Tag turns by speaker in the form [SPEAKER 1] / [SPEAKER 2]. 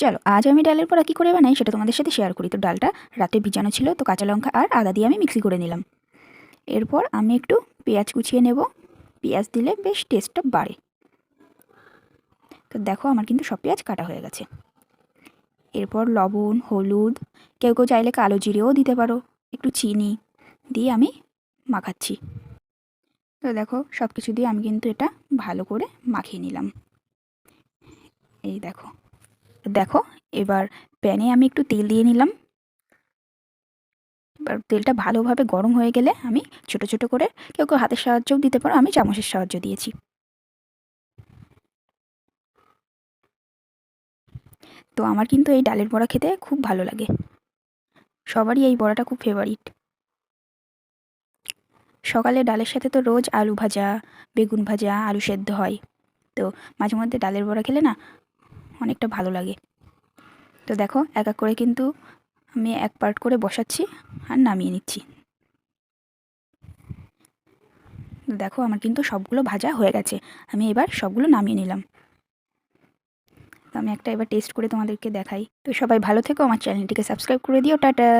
[SPEAKER 1] চলো, আজ আমি ডালের পরা কী করে বানাই সেটা তোমাদের সাথে শেয়ার করি। তো ডালটা রাতে ভিজানো ছিল, তো কাঁচা লঙ্কা আর আদা দিয়ে আমি মিক্সি করে নিলাম। এরপর আমি একটু পেঁয়াজ কুচিয়ে নেব। পেঁয়াজ দিলে বেশ টেস্টটা বাড়ে। তো দেখো আমার কিন্তু সব পেঁয়াজ কাটা হয়ে গেছে। এরপর লবণ, হলুদ, কেউ কেউ চাইলে কালো জিরেও দিতে পারো, একটু চিনি দিয়ে আমি মাখাচ্ছি। তো দেখো সব কিছু দিয়ে আমি কিন্তু এটা ভালো করে মাখিয়ে নিলাম। এই দেখো। দেখো, এবার প্যানে আমি একটু তেল দিয়ে নিলাম। এবার তেলটা ভালোভাবে গরম হয়ে গেলে আমি ছোট ছোট করে কেউ কেউ হাতের সাহায্যও দিতে পারো, আমি চামচের সাহায্য দিয়েছি। তো আমার কিন্তু এই ডালের বড়া খেতে খুব ভালো লাগে। সবারই এই বড়াটা খুব ফেভারিট সকালে ডালের সাথে তো রোজ আলু ভাজা, বেগুন ভাজা, আলু সেদ্ধ হয়। তো মাঝে মধ্যে ডালের বড়া খেলে না অনেকটা ভালো লাগে। তো দেখো, এক এক করে কিন্তু আমি এক পার্ট করে বসাচ্ছি আর নামিয়ে নিচ্ছি। দেখো, আমার কিন্তু সবগুলো ভাজা হয়ে গেছে। আমি এবার সবগুলো নামিয়ে নিলাম। তো আমি একটা এবার টেস্ট করে তোমাদেরকে দেখাই। তো সবাই ভালো থেকো, আমার চ্যানেলটিকে সাবস্ক্রাইব করে দিও, টাটা!